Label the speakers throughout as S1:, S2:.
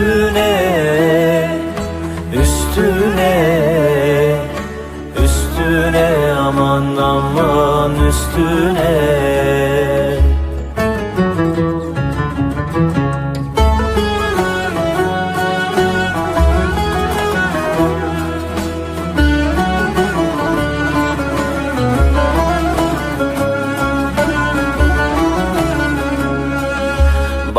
S1: üstüne Üstüne Üstüne aman aman üstüne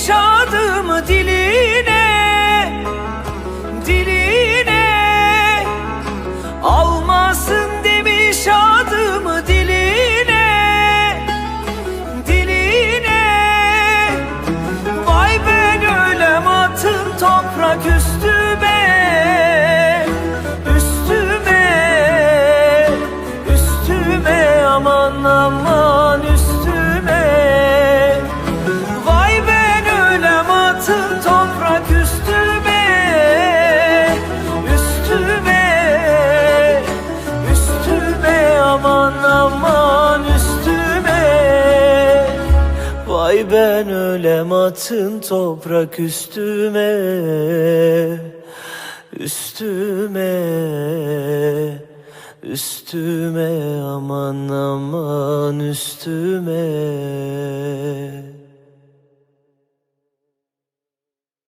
S1: demiş adımı diline Diline. Almasın demiş adımı diline Diline. Vay ben ölem atın toprak üstüme Üstüme Üstüme. Aman aman atın toprak üstüme Üstüme Üstüme aman aman üstüme. Vay ben ölem atın toprak üstüme Üstüme Üstüme aman aman üstüme